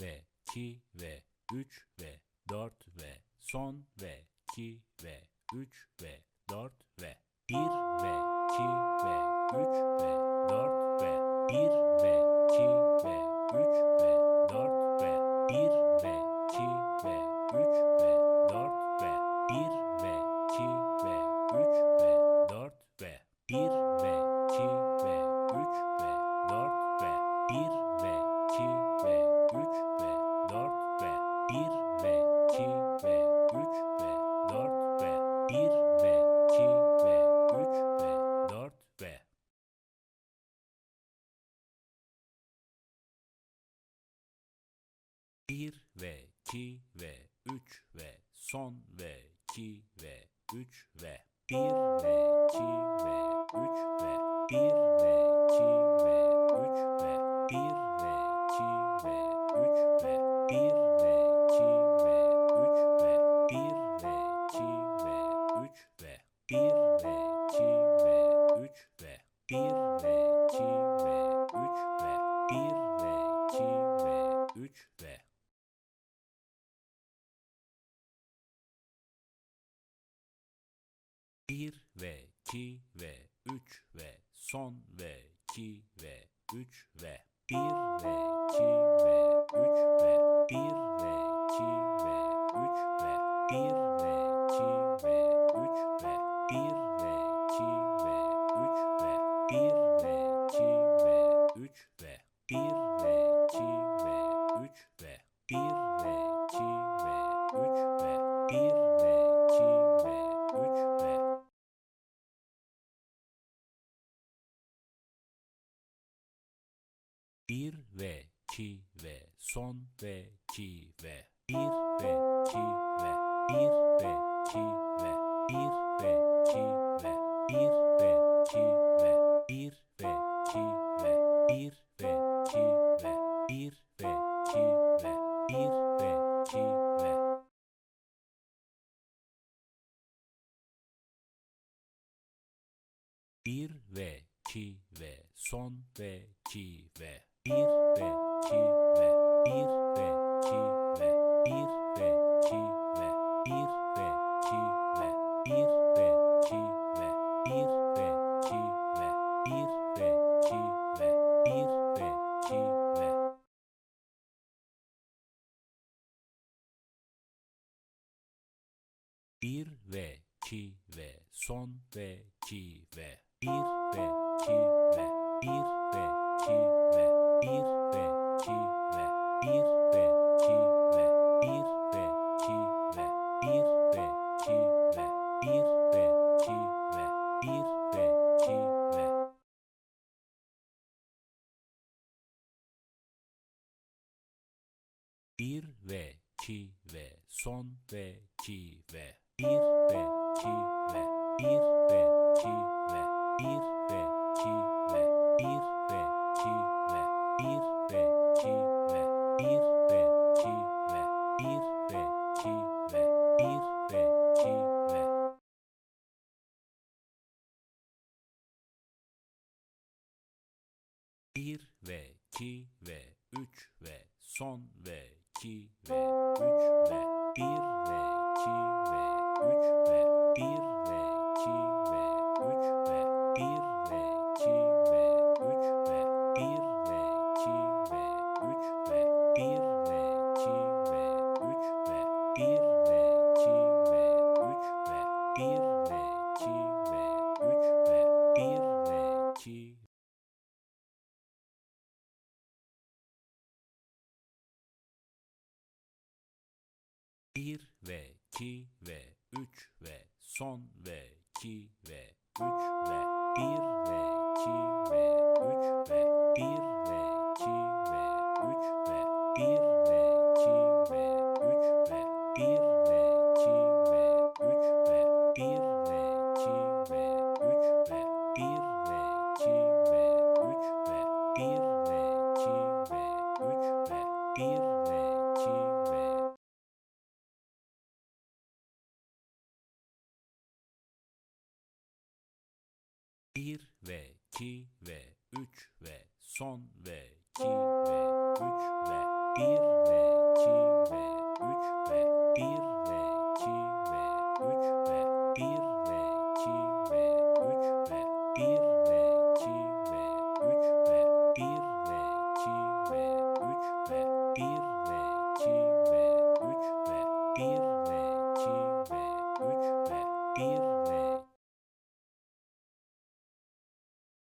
ve 2 ve 3 ve 4 ve son ve 2 ve 3 ve 2 ve 3 ve son ve 2 ve 3 ve 1 ve 2 ve 3 ve 1 ve 2 ve 3 ve 1 ve 2 ve 3 ve 1 ve 2 ve 3 ve 1 ve 2 ve 3 ve 1 ve 2 ve 1 ve 2 ve 3 ve son ve 2 ve 3 ve 1 ve 2 ve 3 ve 1 ve 2 ve 3 ve 1 ve 2 ve 3 ve 1 ve 2 ve 3 ve 1 ve 2 ve 3 ve 1 ve 2 ve 3 ve 1 ve 2 ve 3 ve 1 2 ve son ve 2 ve 1 ve 2 ve 1 ve 2 ve 1 ve 2 ve 1 ve 2 ve 1 ve 2 ve 1 ve 2 ve 1 ve 2 ve 1 ve 2 ve bir ve 2 ve son ve 2 ve 1 ve 1 ve 2 ve bir ve ki ve bir ve ki ve bir ve ki ve bir ve ki ve bir ve ki ve bir ve ki ve bir ve ki ve son ve 2 ve 1 ve 2 ve 1 ve 2 ve 1 bir ve iki ve bir ve iki ve bir ve iki ve bir ve iki ve bir ve iki ve. Bir ve iki ve son ve iki ve bir ve iki ve bir 1 ve 2 ve 3 ve son ve 2 ve 3 ve 1 ve 2 1 ve 2 ve 3 ve son ve 2 ve 3 ve 1 ve 2 ve 3 ve 1 ve 2 ve 3 ve 1 ve 2 ve 3 ve 1 ve 2 ve 3 ve 1 ve 2 ve 3 ve 1 ve 2 ve 3 ve 1 ve 2 ve 3 ve 1 1 ve 2 ve 3 ve son ve 2 ve 3 ve 1